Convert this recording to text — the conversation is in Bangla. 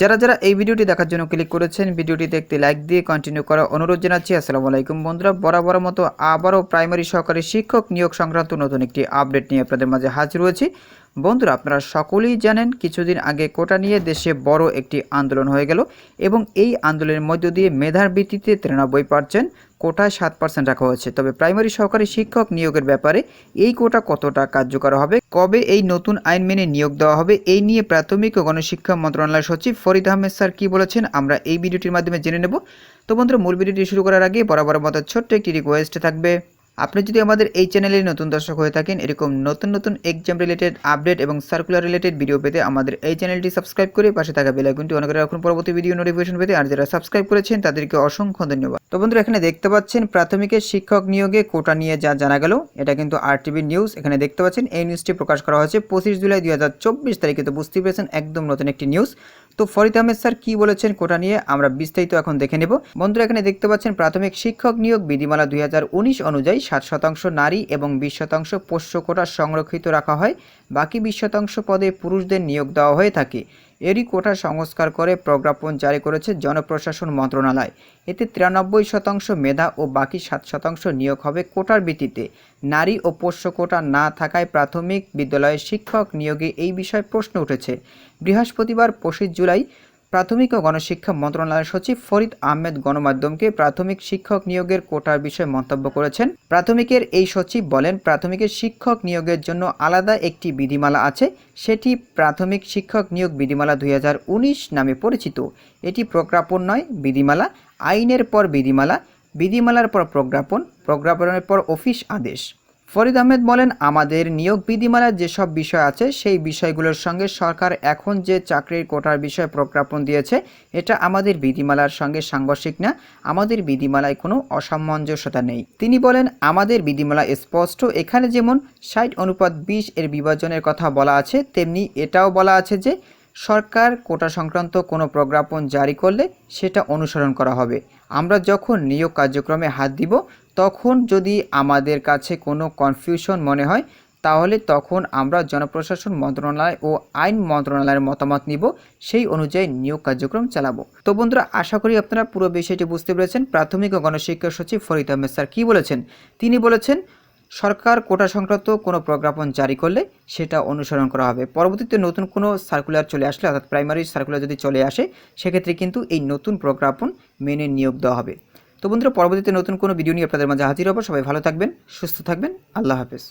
যারা যারা এই ভিডিওটি দেখার জন্য ক্লিক করেছেন ভিডিওটি দেখতে লাইক দিয়ে কন্টিনিউ করার অনুরোধ জানাচ্ছি। আসসালামু আলাইকুম বন্ধুরা বরাবর মতো আবারও প্রাইমারি সহকারী শিক্ষক নিয়োগ সংক্রান্ত নতুন একটি আপডেট নিয়ে আপনাদের মাঝে হাজির হয়েছি। বন্ধুরা, আপনারা সকলেই জানেন কিছুদিন আগে কোটা নিয়ে দেশে বড় একটি আন্দোলন হয়ে গেল এবং এই আন্দোলনের মধ্য দিয়ে মেধার ভিত্তিতে তিরানব্বই পার্সেন্ট, কোটায় সাত পার্সেন্ট রাখা হয়েছে। তবে প্রাইমারি সহকারী শিক্ষক নিয়োগের ব্যাপারে এই কোটা কতটা কার্যকর হবে, কবে এই নতুন আইন মেনে নিয়োগ দেওয়া হবে, এই নিয়ে প্রাথমিক ও গণশিক্ষা মন্ত্রণালয়ের সচিব ফরিদ আহমেদ স্যার কি বলেছেন, আমরা এই ভিডিওটির মাধ্যমে জেনে নেব। তো বন্ধুরা, মূল ভিডিওটি শুরু করার আগে বরাবর মতো ছোট্ট একটি রিকোয়েস্ট থাকবে। আপনি যদি আমাদের এই চ্যানেলে নতুন দর্শক হয়ে থাকেন, এরকম নতুন নতুন এক্সাম রিলেটেড আপডেট এবং সার্কুলার রিলেটেড ভিডিও পেতে আমাদের এই চ্যানেলটি সাবস্ক্রাইব করে পাশে থাকা বেলাইকুনটি অনেক রাখুন। পরবর্তী ভিডিও নোটিফিকেশন পেতে আর যারা সাবস্ক্রাইব করেছেন, তাদেরকে অসংখ্য ধন্যবাদ। তো বন্ধুরা, এখানে দেখতে পাচ্ছেন প্রাথমিকের শিক্ষক নিয়োগে কোটা নিয়ে যা জানা গেল, এটা কিন্তু আরটিভি নিউজ, এখানে দেখতে পাচ্ছেন এই নিউজটি প্রকাশ করা হয়েছে পঁচিশ জুলাই দুই হাজার চব্বিশ তারিখে। তো বুঝতেই পেরেছেন, একদম নতুন একটি নিউজ। তো ফরিদ আহমেদ স্যার কি বলেছেন কোটা নিয়ে, আমরা বিস্তারিত এখন দেখে নেব। বন্ধুরা, এখানে দেখতে পাচ্ছেন প্রাথমিক শিক্ষক নিয়োগ বিধিমালা দুই হাজার উনিশ অনুযায়ী ষাট শতাংশ নারী এবং বিশ শতাংশ পোষ্য কোটা সংরক্ষিত রাখা হয়। বাকি বিশ শতাংশ পদে পুরুষদের নিয়োগ দেওয়া হয়ে থাকে। এরই কোটা সংস্কার করে প্রজ্ঞাপন জারি করেছে জনপ্রশাসন মন্ত্রণালয়। এতে তিরানব্বই শতাংশ মেধা ও বাকি সাত শতাংশ নিয়োগ হবে কোটার ভিত্তিতে। নারী ও পোষ্য কোটা না থাকায় প্রাথমিক বিদ্যালয়ের শিক্ষক নিয়োগে এই বিষয়ে প্রশ্ন উঠেছে। বৃহস্পতিবার পঁচিশ জুলাই প্রাথমিক ও গণশিক্ষা মন্ত্রণালয়ের সচিব ফরিদ আহমেদ গণমাধ্যমকে প্রাথমিক শিক্ষক নিয়োগের কোটার বিষয়ে মন্তব্য করেছেন। প্রাথমিকের এই সচিব বলেন, প্রাথমিকের শিক্ষক নিয়োগের জন্য আলাদা একটি বিধিমালা আছে, সেটি প্রাথমিক শিক্ষক নিয়োগ বিধিমালা দুই হাজার উনিশ নামে পরিচিত। এটি প্রজ্ঞাপন নয়, বিধিমালা, আইনের পর বিধিমালা, বিধিমালার পর প্রজ্ঞাপন, প্রজ্ঞাপনের পর অফিস আদেশ। ফরিদ আহমেদ বলেন, আমাদের নিয়োগ বিধিমালার যেসব বিষয় আছে, সেই বিষয়গুলোর সঙ্গে সরকার এখন যে চাকরির কোটার বিষয়ে প্রজ্ঞাপন দিয়েছে, এটা আমাদের বিধিমালার সঙ্গে সাংঘর্ষিক না। আমাদের বিধিমালায় কোনো অসামঞ্জস্যতা নেই। তিনি বলেন, আমাদের বিধিমালা স্পষ্ট। এখানে যেমন ষাট অনুপাত বিশ এর বিভাজনের কথা বলা আছে, তেমনি এটাও বলা আছে যে সরকার কোটা সংক্রান্ত কোনো প্রজ্ঞাপন জারি করলে সেটা অনুসরণ করা হবে। আমরা যখন নিয়োগ কার্যক্রমে হাত দিব, তখন যদি আমাদের কাছে কোনো কনফিউশন মনে হয়, তাহলে তখন আমরা জনপ্রশাসন মন্ত্রণালয় ও আইন মন্ত্রণালয়ের মতামত নিব, সেই অনুযায়ী নিয়োগ কার্যক্রম চালাবো। তো বন্ধুরা, আশা করি আপনারা পুরো বিষয়টি বুঝতে পেরেছেন। প্রাথমিক ও গণশিক্ষা সচিব ফরিদ আহমেদ স্যার কী বলেছেন? তিনি বলেছেন সরকার কোটা সংক্রান্ত কোনো প্রজ্ঞাপন জারি করলে সেটা অনুসরণ করা হবে। পরবর্তীতে নতুন কোনো সার্কুলার চলে আসলে, অর্থাৎ প্রাইমারি সার্কুলার যদি চলে আসে, সেক্ষেত্রে কিন্তু এই নতুন প্রজ্ঞাপন মেনে নিয়োগ দেওয়া হবে। তো বন্ধুরা, পরবর্তীতে নতুন কোনো ভিডিও নিয়ে আপনাদের মাঝে হাজির হব। সবাই ভালো থাকবেন, সুস্থ থাকবেন। আল্লাহ হাফেজ।